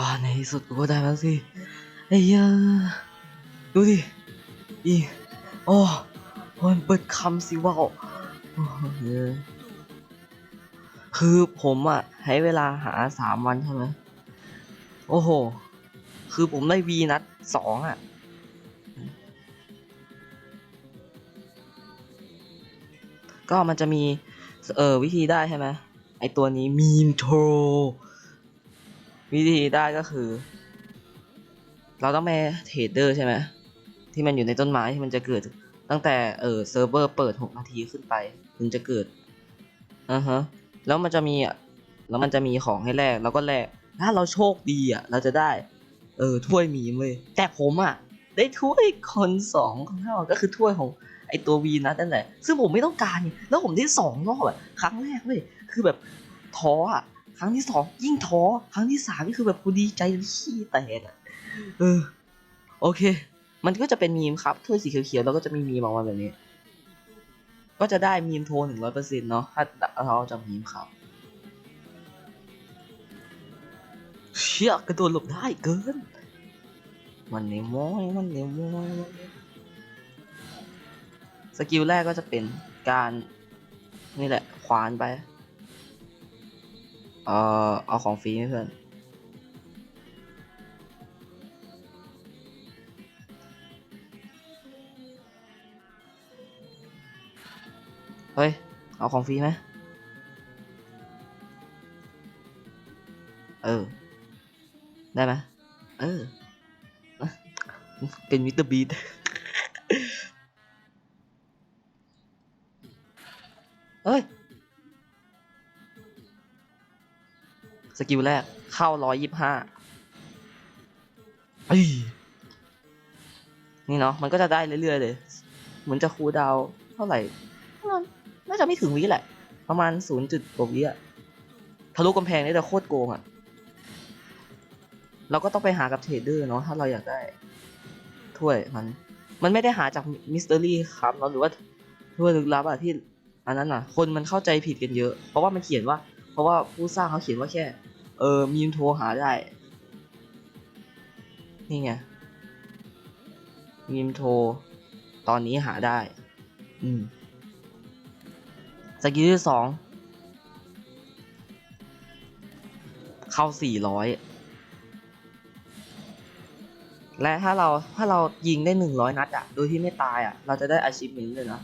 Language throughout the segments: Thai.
อ่าในที่สุดกูก็ได้แล้วสิไอ้เหี้ยดูดิอีโอ้มันเปิดคำสิว่าวคือผมอะให้เวลาหาสามวันใช่ไหมโอ้โห คือผมได้วีนัดสองอะก็มันจะมี เออวิธีได้ใช่ไหมไอตัวนี้มีมโทร วิธีได้ก็คือ เราต้องไปเทรดเดอร์ใช่ไหมที่มันอยู่ในต้นไม้ที่มันจะเกิดตั้งแต่เออเซิร์ฟเวอร์เปิด 6 นาทีขึ้นไปถึงจะเกิดอ่าฮะแล้วมันจะมีอะแล้วมันจะมีของให้แลกแล้วก็แลกถ้าเราโชคดีอะ เราจะได้ เออถ้วยมีมเลยแต่ผมอะ ได้ถ้วยคนสองเท่าก็คือถ้วยของไอตัววีนัทนั่นแหละซึ่งผมไม่ต้องการแล้วผมได้สองรอบอะครั้งแรกเลยคือแบบท้ออะ ครั้งที่สองยิ่งท้อครั้งที่สามนี่คือแบบกูดีใจขี้แตกอะเออโอเค มันก็จะเป็นมีมครับถ้วยสีเขียวๆแล้วก็จะมีมีมออกมาแบบนี้ ก็จะได้มีมโทนหนึ่งร้อยเปอร์เซ็นต์เนาะถ้าเราจะมีมครับ เชี่ยกระโดดหลบได้เกิน มันเนี่ยมอยมันเนี่ยมอยสกิลแรกก็จะเป็นการนี่แหละขวานไป ออเอาของฟรีให้เพื่อน เฮ้ย เอาของฟรีไหมเออ ได้ไหมเออ เป็นมิสเตอร์บีทเฮ้ย สกิลแรกเข้าร้อยยี่ห้าเอ้ยนี่เนาะมันก็จะได้เรื่อยๆเลย เหมือนจะคูลดาวน์เท่าไหร่น่าจะไม่ถึงวิแหละ ประมาณศูนย์จุดกว่าวิอะทะลุกำแพงนี่แต่โคตรโกงอะเราก็ต้องไปหากับเทรดเดอร์เนาะถ้าเราอยากได้ถ้วยมัน มันไม่ได้หาจากมิสเตอรี่ครับเนาะหรือว่าถ้วยลึกลับอะที่อันนั้นอะคนมันเข้าใจผิดกันเยอะ เพราะว่ามันเขียนว่า เพราะว่าผู้สร้างเขาเขียนว่าแค่ เออ มีมโทรหาได้ นี่ไงมีมโทร ตอนนี้หาได้ อืม สกิลที่สอง เข้าสี่ร้อย และถ้าเราถ้าเรายิงได้หนึ่งร้อยนัดอะโดยที่ไม่ตายอะเราจะได้ achievement เลยนะ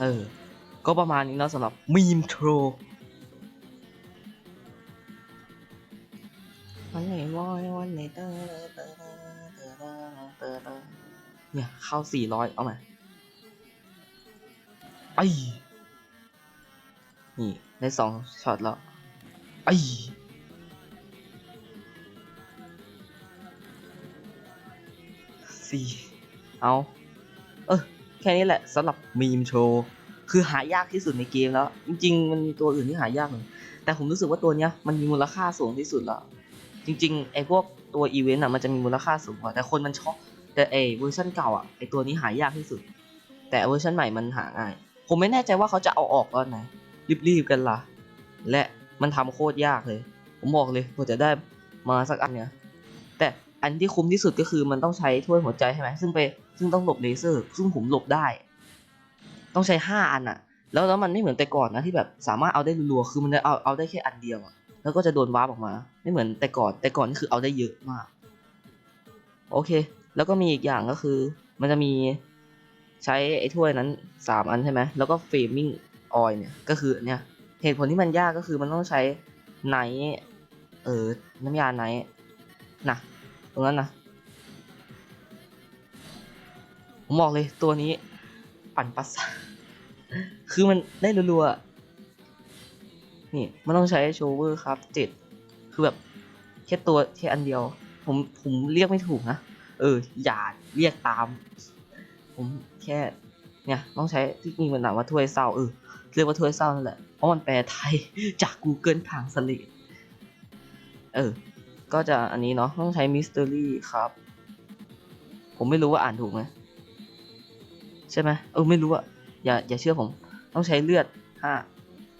เออ ก็ประมาณนี้เนาะสำหรับมีมโทร วันไหนวอยวันไหนเตอเตอเตอเตอเตอเตอเนี่ยเข้าสี่ร้อยเอามาไอ้นี่ได้สองช็อตแล้วไอ้สี่เอา เออแค่นี้แหละสำหรับมีมโชว์คือหายากที่สุดในเกมแล้ว จริงๆ มันมีตัวอื่นที่หายากเลยแต่ผมรู้สึกว่าตัวเนี้ยมันมีมูลค่าสูงที่สุดแล้ว จริงๆไอ้พวกตัวอีเวนต์อะมันจะมีมูลค่าสูงกว่า แต่คนมันช็อกแต่ไอ้เวอร์ชันเก่าอะไอ้ตัวนี้หายากที่สุด แต่เวอร์ชันใหม่มันหาง่าย ผมไม่แน่ใจว่าเขาจะเอาออกตอนไหนรีบๆกันล่ะ และมันทำโคตรยากเลย ผมบอกเลยกว่าจะได้มาสักอันเนี้ยแต่อันที่คุ้มที่สุดก็คือมันต้องใช้ถ้วยหัวใจใช่ไหมซึ่งไปซึ่งต้องหลบเลเซอร์ ซึ่งผมหลบได้ ต้องใช้ห้าอันอะแล้วแล้วมันไม่เหมือนแต่ก่อนนะที่แบบสามารถเอาได้รัวคือมันเอาเอาได้แค่อันเดียวอะ แล้วก็จะโดนวาร์ปออกมา ไม่เหมือนแต่ก่อนแต่ก่อนนี่คือเอาได้เยอะมาก โอเค แล้วก็มีอีกอย่างก็คือ มันจะมีใช้ไอ้ถ้วยนั้นสามอันใช่ไหมแล้วก็เฟรมมิ่งออยเนี่ยก็คือเนี่ยเหตุผลที่มันยากก็คือมันต้องใช้ไนเออน้ำยาไนนะตรงนั้นนะผมบอกเลยตัวนี้ปั่นปัสสาคือมันได้รัวๆ นี่มันต้องใช้โชเวอร์ครับเจ็ดคือแบบแค่ตัวแค่อันเดียว ผมผมเรียกไม่ถูกนะเออ อย่าเรียกตาม ผมแค่เนี่ยต้องใช้ที่จริงมันหนาว่าถ้วยเศร้าเออเรียกว่าถ้วยเศร้านั่นแหละเพราะมันแปลไทยจาก Google Translate เออ ก็จะอันนี้เนาะต้องใช้มิส t ต r รี่ครับ ผมไม่รู้ว่าอ่านถูกไหมใช่ไหมเออไม่รู้อะอย่าอย่าเชื่อผม ต้องใช้เลือดห้า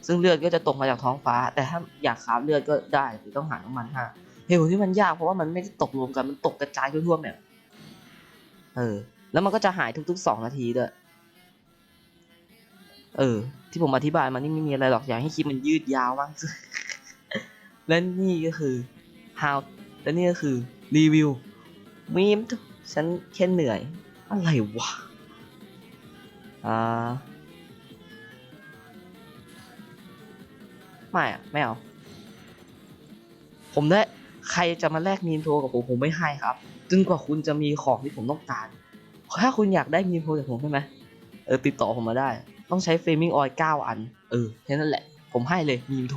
ซึ่งเลือดก็จะตกมาจากท้องฟ้า แต่ถ้าอยากคราฟเลือดก็ได้หรือต้องหาน้ำมันห้าเหตุผลที่มันยากเพราะว่ามันไม่ได้ตกรวมกันมันตกกระจายทั่วๆแบบเออ แล้วมันก็จะหายทุกๆสองนาทีด้วยเออ ที่ผมอธิบายมานี่ไม่มีอะไรหรอกอยากให้คลิปมันยืดยาวบ้างและนี่ก็คือ how และนี่ก็คือรีวิวมีมฉันแค่เหนื่อย อะไรวะอ่า ไม่อะไม่เอาผมได้ใครจะมาแลกมีมโทกับผมผมไม่ให้ครับจนกว่าคุณจะมีของที่ผมต้องการถ้าคุณอยากได้มีมโทจากผมใช่ไหมเออติดต่อผมมาได้ ต้องใช้เฟรมิงออยล์9อัน เออแค่นั้นแหละ ผมให้เลยมีมโท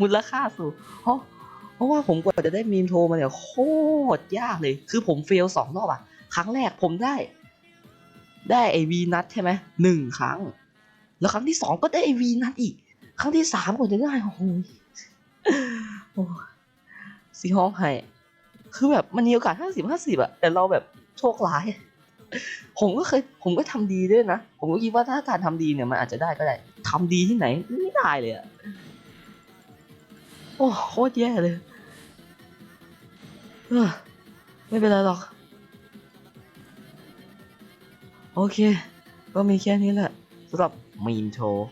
มูลค่าสูงเพราะเพราะว่าผมกว่าจะได้มีมโทมาเนี่ยโคตรยากเลย คือผมเฟลสองรอบอะครั้งแรกผมได้ ได้ไอวีนัทใช่ไหมหนึ่งครั้ง แล้วครั้งที่สองก็ได้ไอวีนัทอีก ครั้งที่สามกว่าจะได้โอ้โหสีห้องให้คือแบบมันมีโอกาสห้าสิบห้าสิบอะแต่เราแบบโชคร้าย ผมก็เคยผมก็ทำดีด้วยนะ ผมก็คิดว่าถ้าการทำดีเนี่ยมันอาจจะได้ก็ได้ทำดีที่ไหนไม่ได้เลยอะโอ้โคตรแย่เลยเออไม่เป็นไรหรอก โอเค ก็มีแค่นี้แหละสำหรับมีมโชว์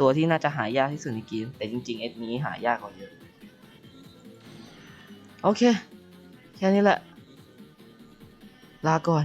ตัวที่น่าจะหายากที่สุดในเกมแต่จริงๆเอ็ดนี้หายากกว่าเยอะ โอเค แค่นี้แหละ ลาก่อน